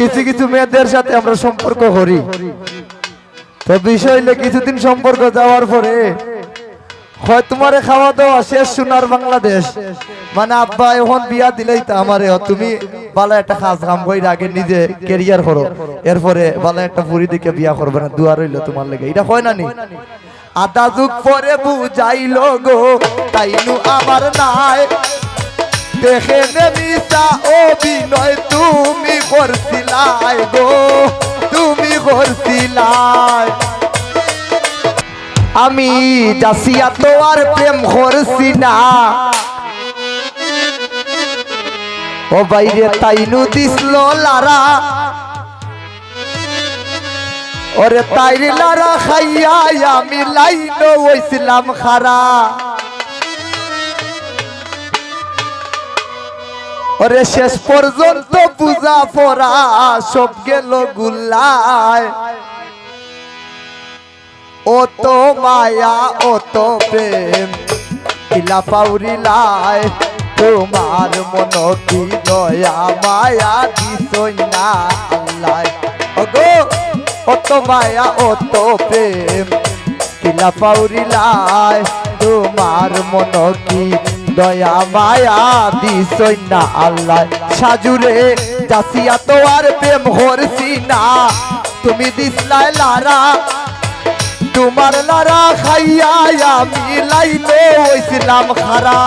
কিছু কিছু মেয়েদের সাথে আমরা সম্পর্ক করি। তো বিষয় হইলে কিছুদিন সম্পর্ক যাওয়ার পরে হয় তোমারে খাওয়া দাওয়া শেষ সোনার বাংলাদেশ। মানে আব্বা, এখন বিয়া দিলেই তা আমারে তুমি বালা একটা কাজ কাম কইরা আগে নিজে কেরিয়ার করো। এরপরে বালা একটা পুরি দিকে বিয়া করবে না দুয়ার হইল তোমার লেগে। এটা হয় না নি? আধা যুগ পরে বুঝাইলো গো তাইনু আমার নাই। দেখে নেমিসা অভিনয় তুমি করছিলাই গো, তুমি করছিলাই আমি যাসিয়া তো আর প্রেম করছি না। ও বাইরে তাইনু দিছিল লারা। ওরে তাইর লারা খাইয়া আমি লাইন হইছিলাম খারা। ওরে শেষ পর্যন্ত পূজা পড়া, সব গেল গুল্লায়। ও তো মায়া, ও তো প্রেম, কিলা পাউরিলায় তোমার মন কি দয়া, মায়া দিছই না আল্লাহ ওগো, ও তো মায়া, ও তো প্রেম, কিলা পাউরিলায় তোমার মন কি দয়া মায়া দিছই না আল্লাহ। সাজুরে যাসিয়া তো আর প্রেম হরছি না। তুমি দিসলাই লারা তোমার লারা খাইয়া আমি লাইনে হইছিলাম খারা।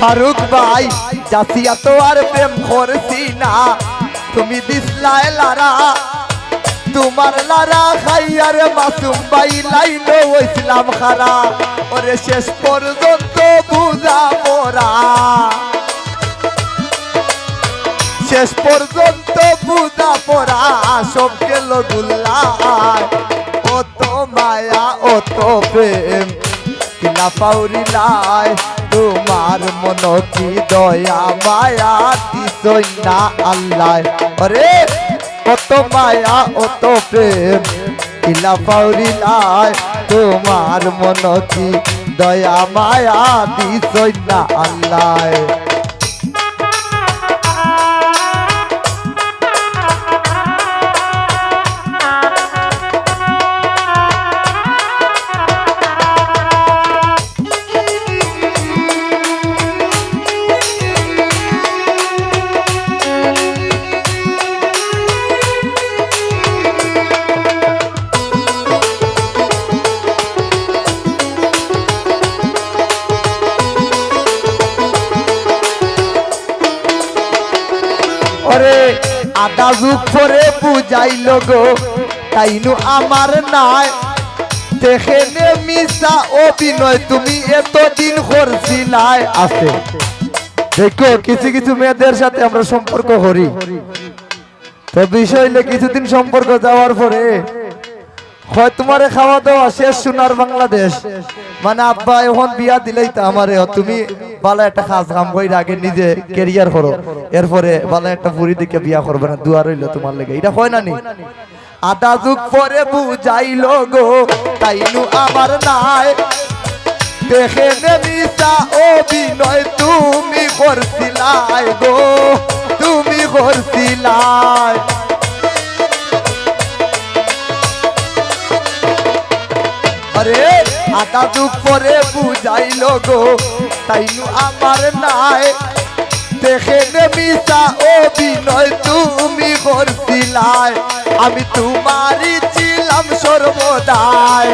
ফারুক ভাই জাসিয়া তো আর প্রেম করছি না। তুমি দিসলাই লারা, তোমার লারা খাইয়ার মাসুম ভাই লাইনে হইছিলাম খারা। ওরে শেষ পর্যন্ত বুঝা পড়া শেষ পর্যন্ত বুঝা পড়া সব গেল গুল্লায় ও তো মায়া, ও তো প্রেম কিলা পাউরিলাই তোমার মন কি দয়া, মায়া দিছই না আল্লাহ। আরে কত মায়া অত প্রেম ইলা পাউরি নাই। তোমার মন কি দয়া, মায়া দিছই না আল্লাহ। যুগ পরে বুঝাইল গো। তাইনু আমার নাই। দেখে নে মিশা অভিনয়, তুমি এতদিন করছিলাই আছে। দেখো, কিছু কিছু মেয়েদের সাথে আমরা সম্পর্ক করি। তো বিষয় কিছুদিন সম্পর্ক যাওয়ার পরে হয় তোমারে খাওয়া দাওয়া শেষ সোনার বাংলাদেশ। মানে আব্বা, এখন বিয়া দিলেই তো আমারে তুমি বালা একটা কাজ কাম কইরা আগে নিজে কেরিয়ার করো। এরপরে বালা একটা পুরি দিকে বিয়া করবে না দুয়ার হইল তোমার লেগে। এটা হয় না নি? আধা যুগ পরে বুঝাইলো গো তাইনু আমার নাই। দেখে নেমিসা, অভিনয় তুমি করছিলাই গো, তুমি করছিলাই। আধা যুগ পরে বুঝাইল গো, তাইনু আমার নাই। দেখে নেমিসা অভিনয় তুমি করছিলাই, আমি তোমারই ছিলাম সর্বদাই।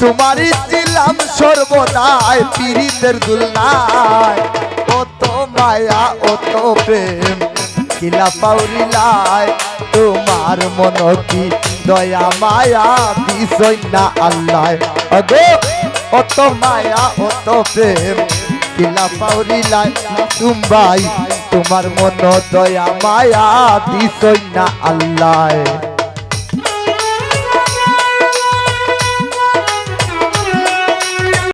তোমারই ছিলাম সর্বদাই পীড়িতের দুলনায়। অত মায়া অত প্রেম, কিলা পাউরিলায় তোমার মন কি দয়া মায়া বিষয় না আল্লাহ। অত মায়া, অত প্রেম, কিলা পাউরিলায় তুমবাই। তোমার মন দয়া মায়া বিষয় না আল্লাহ।